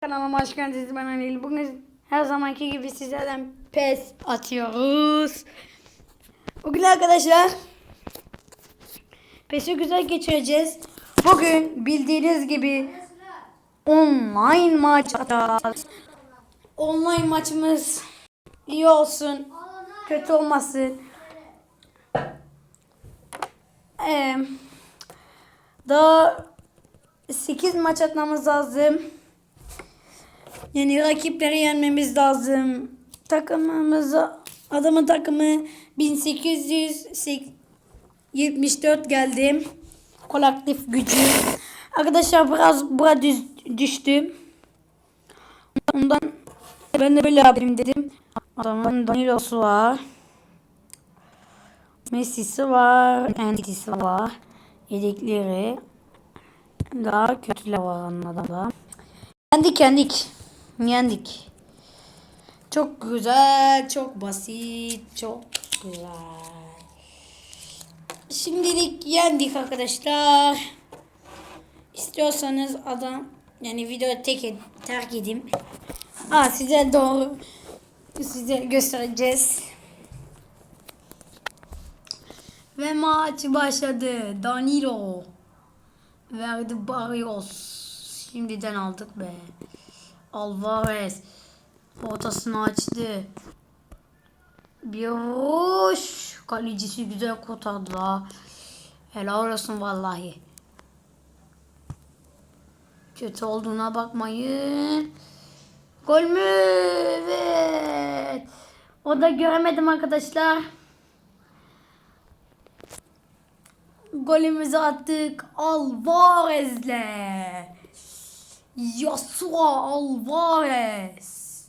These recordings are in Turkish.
Kanalıma hoş geldiniz ben Anil. Bugün her zamanki gibi sizlerden pes atıyoruz. Bugün arkadaşlar pesi güzel geçireceğiz. Bugün bildiğiniz gibi online maç atacağız. Online maçımız iyi olsun, kötü olmasın. Ee, daha 8 maç atmamız lazım. Yani rakipleri yenmemiz lazım. Takımımız adamın takımı 1874 geldi. Kolektif gücü. Arkadaşlar biraz bura düz, düştü. Ondan ben de böyle yapayım dedim. Adamın Danilo'su var. Messi'si var. Endisi var. Yedekleri. Daha kötüler var anladım da. Yendik yendik. Çok güzel, çok basit, çok güzel. Şimdilik yendik arkadaşlar. İstiyorsanız adam yani video tek terk edeyim. Aa, size doğru size göstereceğiz. Ve maç başladı. Danilo verdi Barrios. Şimdiden aldık be. Alvarez ortasını açtı. Bir vuruş. Kalecisi güzel kurtardı la. Helal olsun vallahi. Kötü olduğuna bakmayın. Gol mü? Evet. O da göremedim arkadaşlar. Golümüzü attık Alvarez'le. Yasua Alvarez.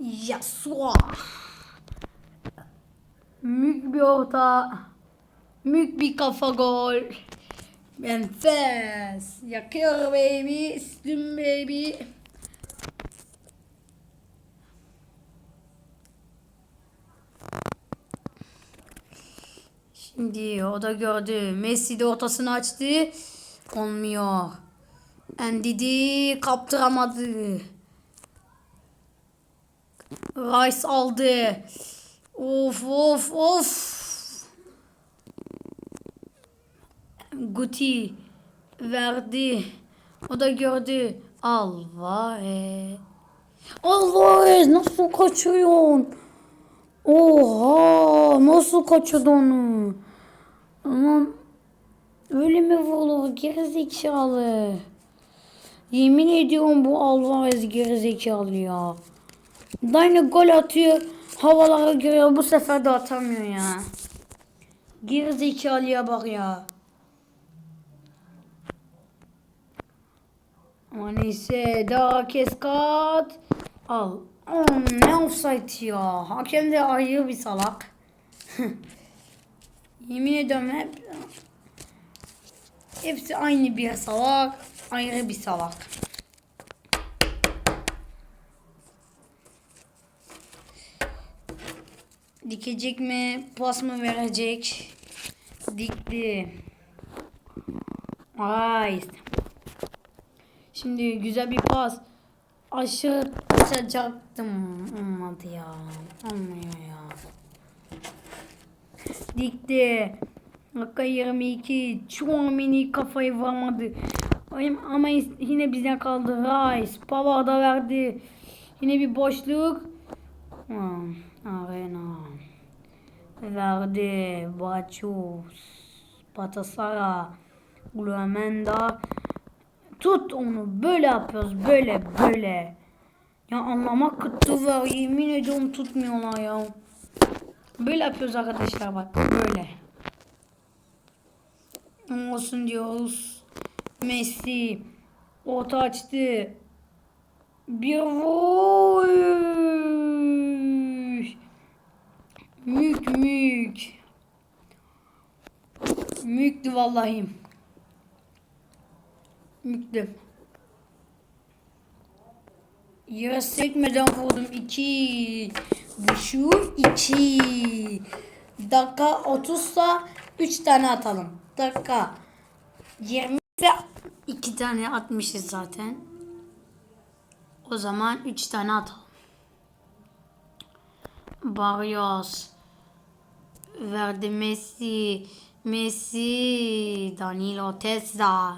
Yasua. Mük bir orta. Mük bir kafa gol. Enfes. Yakıyor baby. Üstüm baby. Şimdi o da gördü. Messi de ortasını açtı. Olmuyor. Endidi kaptıramadı. Rice aldı. Of of of. Guti verdi. O da gördü. Alvarez. Alvarez nasıl kaçıyorsun? Oha nasıl kaçırdı onu? Aman öyle mi vurulur gerizekalı? Yemin ediyorum bu Alvarez gerizekalı ya. Dayne gol atıyor. Havalara giriyor. Bu sefer de atamıyor ya. Gerizekalıya bak ya. Ama neyse daha kes kat. Al. Oğlum ne offside ya. Hakem de ayrı bir salak. Yemin ediyorum hep hepsi aynı bir salak. Ayrı bir salak. Dikecek mi? Pas mı verecek? Dikti. Ay. Şimdi güzel bir pas. Aşağı atacaktım. Olmadı ya. Olmuyor ya. Dikti. Dakika 22. Chouamini kafayı vuramadı. Ama yine bize kaldı. Rice. Pavard da verdi. Yine bir boşluk. Hmm, Arena. Verdi. Bachus. Patasara. Ulamenda. Tut onu. Böyle yapıyoruz. Böyle böyle. Ya anlamak kıttı var. Yemin ediyorum tutmuyorlar ya. Böyle yapıyoruz arkadaşlar bak. Böyle. Olsun diyoruz. Messi. Orta açtı. Bir vuruş. Mük mük. Müktü vallahi. Müktü. Yere sekmeden vurdum. 2. Düşür 2. Dakika 30'sa 3 tane atalım. Dakika 20 ise 2 tane atmışız zaten. O zaman 3 tane atalım. Barrios. Verdi Messi. Messi. Danilo Testa.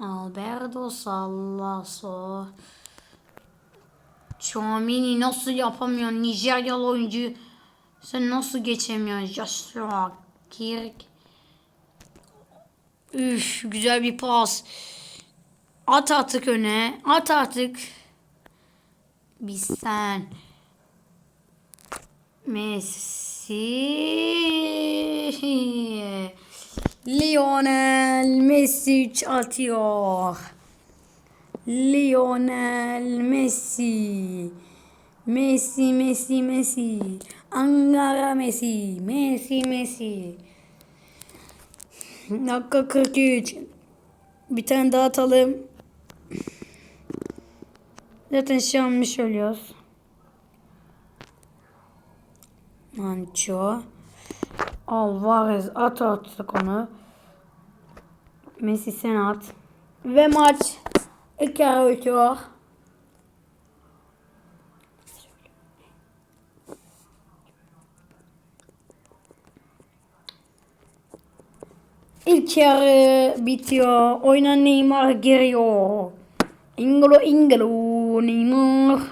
Alberto Sallaso. Chouamini nasıl yapamıyor? Nijeryalı oyuncu. Sen nasıl geçemiyorsun? Joshua Kirk. Üf güzel bir pas. At artık öne. At artık. Bir sen. Messi. Lionel Messi 3 atıyor. Lionel Messi. Messi, Messi, Messi. Angara Messi. Messi, Messi. Dakika 43. Bir tane daha atalım. Zaten şanmış ölüyoruz. Mancho. Alvarez at attık onu. Messi sen at. Ve maç iki ara bitiyor. İlk yarı bitiyor. Oyuna Neymar giriyor. Ingolo Ingolo Neymar.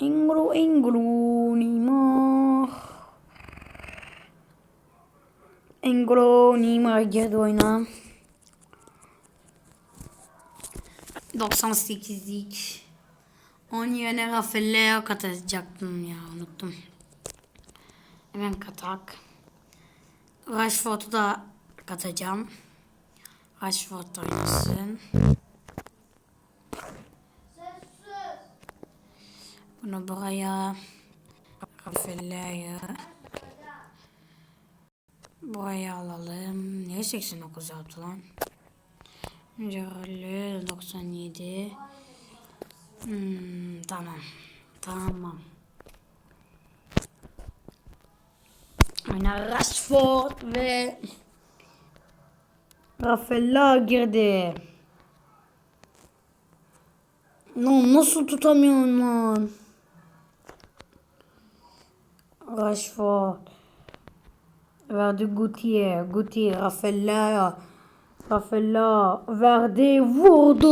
Ingolo Ingolo Neymar. Ingolo Neymar girdi oyuna. 98'lik. Onun yerine Rafael'e katacaktım ya unuttum. Hemen katak. Rashford'u da katacağım. Rashford da oynasın. Bunu buraya Rafael'e buraya alalım. Niye 89 yaptı lan? Jarlı 97 hmm, Tamam. Tamam. Aynen Rashford ve Rafaela girdi. Lan nasıl tutamıyorsun lan? Rashford. Verdi Gutier. Gutier. Rafaela. Rafaela. Verdi vurdu.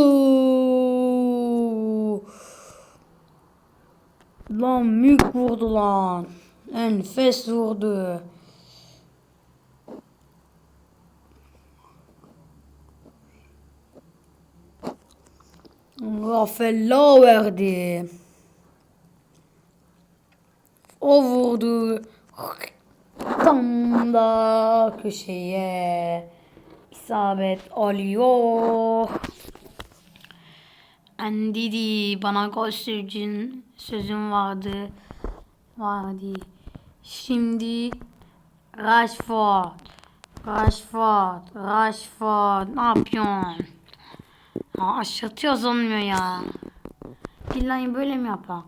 Lan mük vurdu lan. Enfes vurdu. Rafaela verdi. O vurdu. Tam da köşeye isabet alıyor. Andidi bana gol sözün sözüm vardı. Vardı. Şimdi Rashford. Rashford. Rashford. Ne yapıyorsun? Ha, aşatıyoruz olmuyor ya. İlla böyle mi yapak?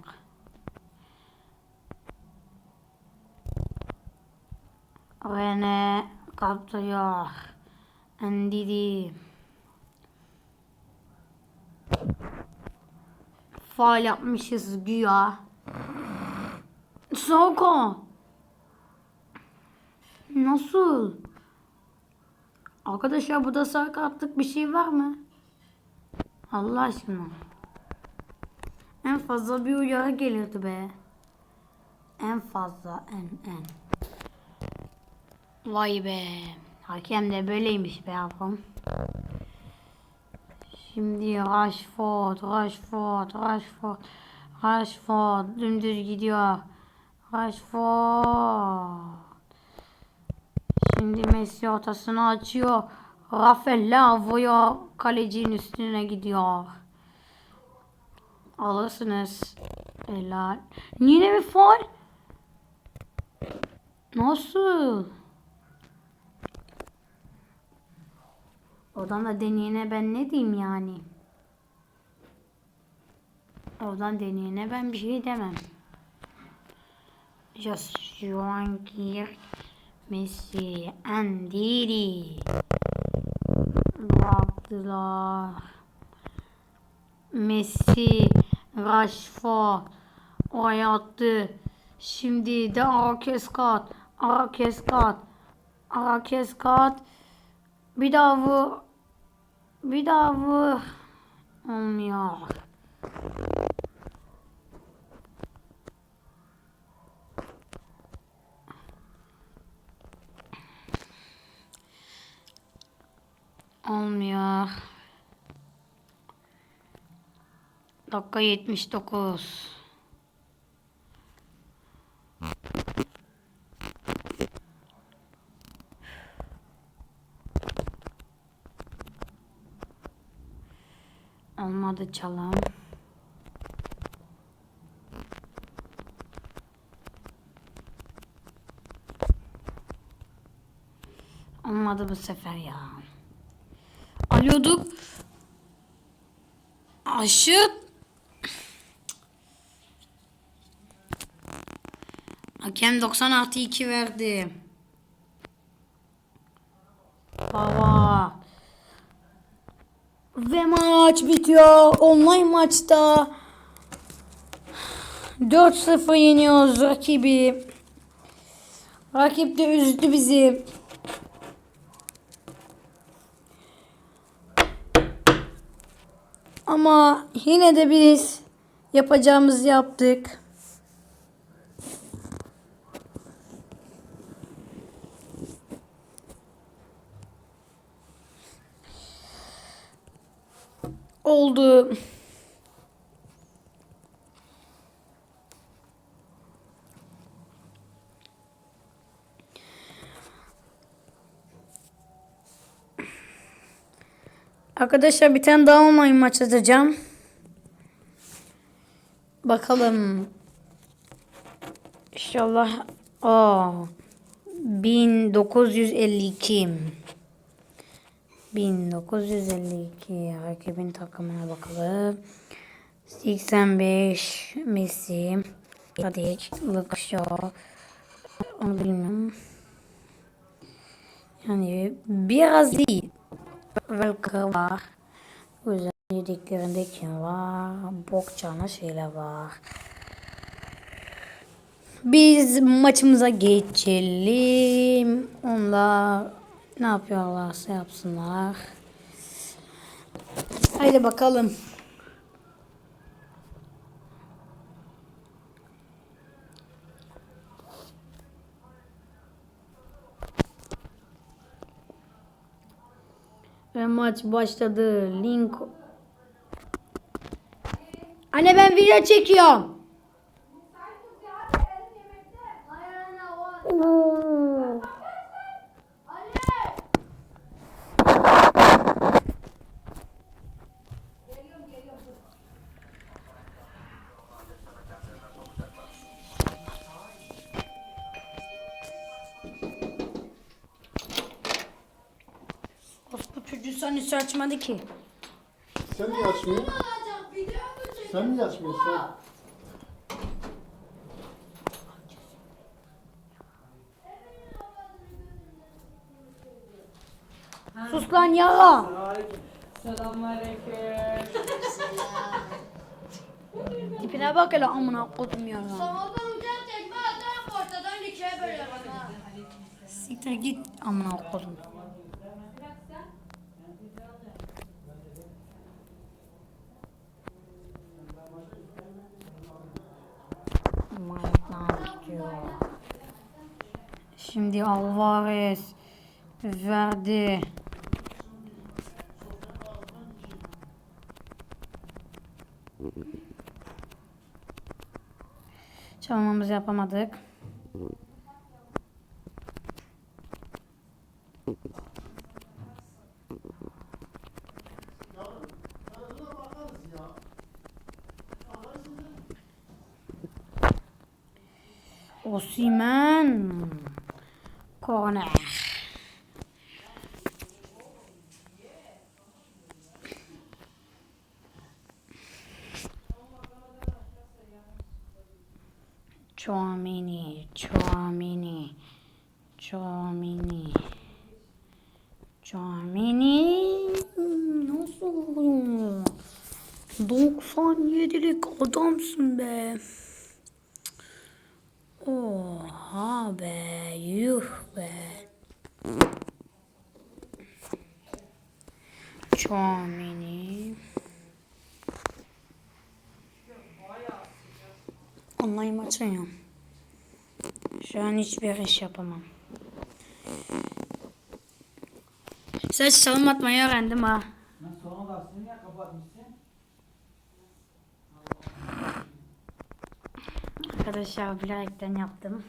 Rene kaptırıyor. Endidi. Faal yapmışız güya. Soko. Nasıl? Arkadaşlar burada sakatlık bir şey var mı? Allah aşkına. En fazla bir uyarı gelirdi be. En fazla en en. Vay be. Hakem de böyleymiş be yavrum. Şimdi Rashford, Rashford, Rashford, Rashford dümdüz gidiyor. Rashford. Şimdi Messi ortasını açıyor. Rafael vuruyor. Kalecinin üstüne gidiyor. Alırsınız. Helal. Yine bir faul. Nasıl? Oradan da deneyene ben ne diyeyim yani? Oradan deneyene ben bir şey demem. Just Joankir, Messi, Andiri. Baktılar. Messi, Rashford oraya attı. Şimdi de Arkeskat, Arkeskat, Arkeskat. Bir daha vur. Bir daha vur. Olmuyor. Dakika 79. Olmadı çalım. Olmadı bu sefer ya. Alıyorduk. Aşık. 90 artı 2 verdi. Baba. Ve maç bitiyor. Online maçta 4-0 yeniyoruz rakibi. Rakip de üzdü bizi. Ama yine de biz yapacağımızı yaptık. Oldu. Arkadaşlar bir tane daha online maç atacağım. Bakalım. İnşallah. Aa, 1952. 1952 rakibin takımına bakalım. 85 Messi, Tadic, Shaw. Onu bilmiyorum. Yani biraz değil. Welker var. O yüzden yediklerinde kim var? Bokçana şeyler var. Biz maçımıza geçelim. Onlar ne yapıyorlarsa yapsınlar. Haydi bakalım. Ve maç başladı. Link. Anne ben video çekiyorum. Hiç açmadı ki. Sen niye açmıyorsun? Sen niye açmıyorsun? Sen? Sus lan yara. Selamünaleyküm. Tipine bak hele amına kodum yara. Sağdan uçan tekme atarım ortadan ikiye bölüyorum ha. Siktir git amına kodum. Manyak gidiyor. Şimdi Alvarez verdi. Çalmamızı yapamadık. Osimen. Korner. Chouamini, Chouamini, Chouamini, Chouamini. Nasıl oluyor? 97'lik adamsın be. Oha be. Yuh be. Çamini. Online maç oynuyorum. Şu an hiçbir iş yapamam. Saç çalım atmayı öğrendim ha. Lan sonra da aslında niye kapatmışsın? Arkadaşlar bilerekten yaptım.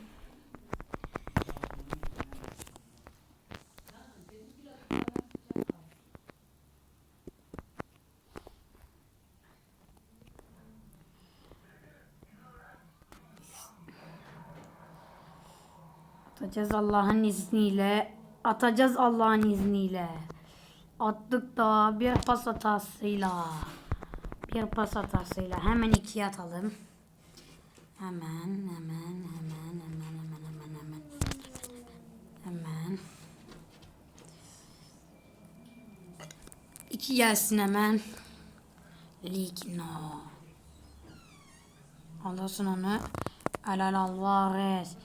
Atacağız Allah'ın izniyle. Atacağız Allah'ın izniyle. Attık da bir pas hatasıyla. Bir pas hatasıyla. Hemen ikiye atalım. Hemen, hemen, hemen, hemen, hemen, hemen, hemen. Hemen. İki gelsin hemen. Ligno. Alırsın onu. Alal Alvarez.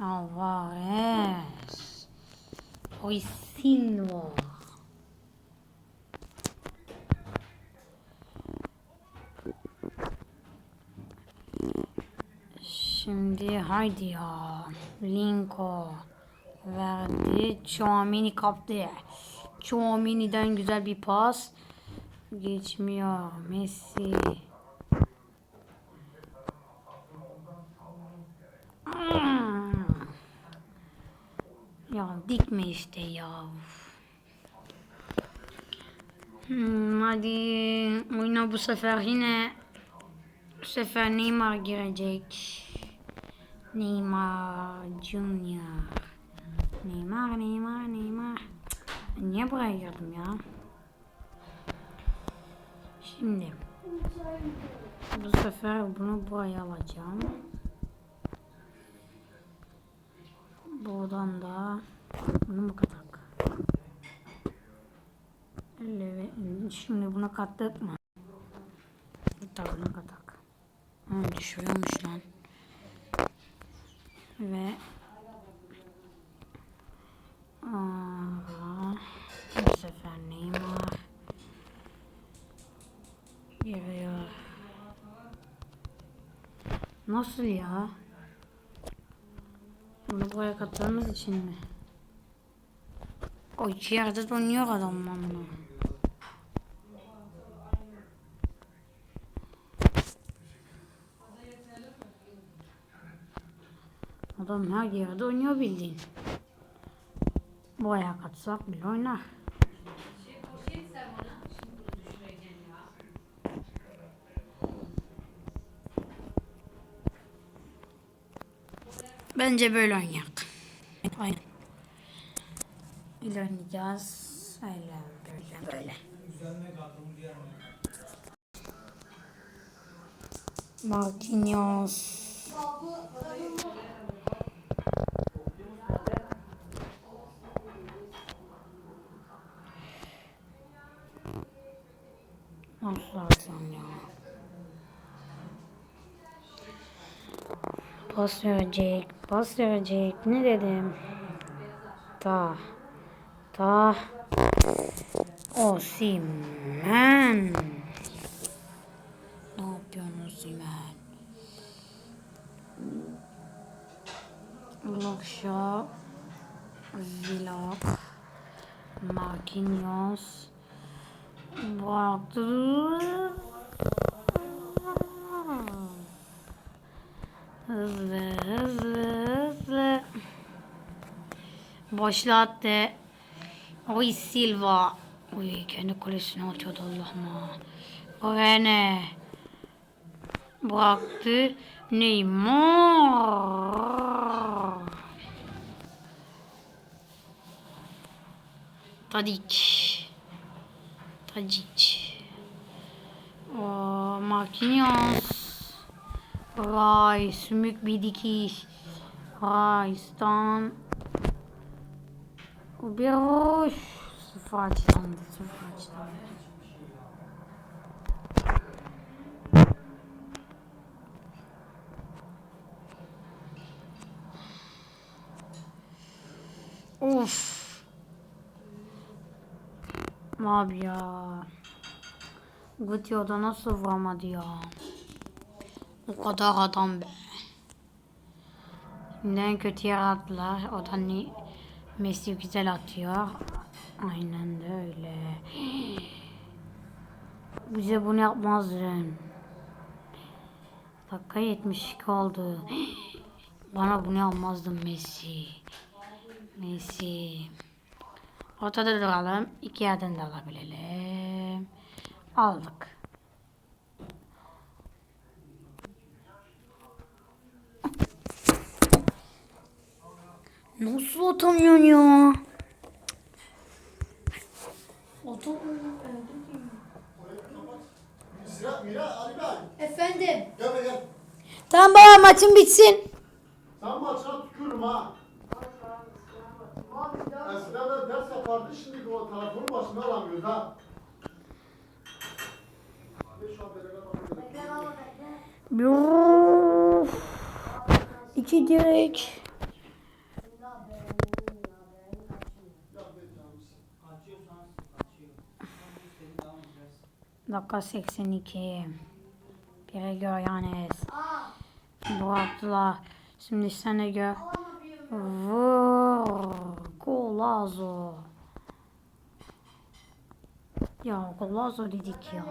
Alvarez. Oy Silva. Şimdi haydi ya. Linko verdi. Chouamini kaptı. Chouamini'den güzel bir pas. Geçmiyor. Messi. Ya dikme işte ya. Hmm, hadi oyuna bu sefer yine bu sefer Neymar girecek. Neymar Junior. Neymar, Neymar, Neymar. Cık, Niye buraya girdim ya? Şimdi bu sefer bunu buraya alacağım. Buradan da bunu mu katak? Şimdi buna kattık mı? Tabii bunu katak. Ha, düşürüyormuş lan. Ve Aa, bu sefer Neymar giriyor. Nasıl ya? Bunu buraya kattığımız için mi? O iki yerde dönüyor adam bunu. Adam her yerde oynuyor bildiğin. Buraya katsak bile oynar. Bence böyle oynayak. Aynen. Böyle. Öyle böyle böyle. Marquinhos. Nasıl atsam ya? Pas verecek, pas verecek. Ne dedim? Ta, ta. Osimen. Ne yapıyorsun Osimen? Lokşa, Zilak, Marquinhos. Baktı. Hızlı hızlı hızlı. Başlattı. Oy Silva. Oy kendi kulesine atıyordu Allah'ıma. Rene. Bıraktı. Neymar. Tadic. Tadic. O Marquinhos. Rice, sümük bir dikiş. Rice'dan bir hoş. Sıfır açlandı, sıfır açlandı. Of. Abi ya. Gıtyo'da nasıl vuramadı ya. O kadar adam be. Şimdi en kötü yere attılar. O da ni Messi güzel atıyor. Aynen de öyle. Bize bunu yapmazdın. Dakika 72 oldu. Bana bunu yapmazdın Messi. Messi. Ortada duralım. İki yerden de alabilelim. Aldık. Nasıl atamıyorsun ya? Atamıyorum. Efendim. Gel be gel. Tamam baba maçın bitsin. Sen maçına tükürüm ha. Eskiden de ders yapardı, şimdi o telefonun başında alamıyoruz ha. Yuh. İki direk. Dakika 82. Bire gör yani. Bıraktılar. Şimdi sen de gör. Vur. Golazo. Ya golazo dedik ya.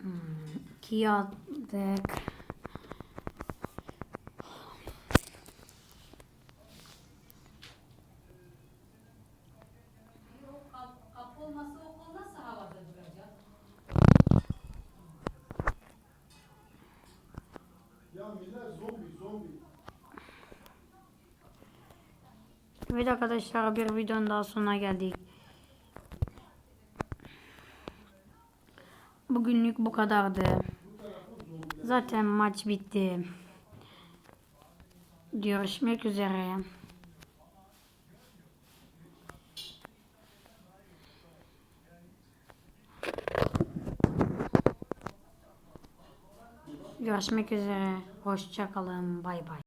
Hmm, İki attık. Kapı olmasa okul nasıl havada duracak? Ya millet zombi, zombi. Evet arkadaşlar bir videonun daha sonuna geldik. Bugünlük bu kadardı. Zaten maç bitti. Görüşmek üzere. Görüşmek üzere. Hoşça kalın. Bay bay.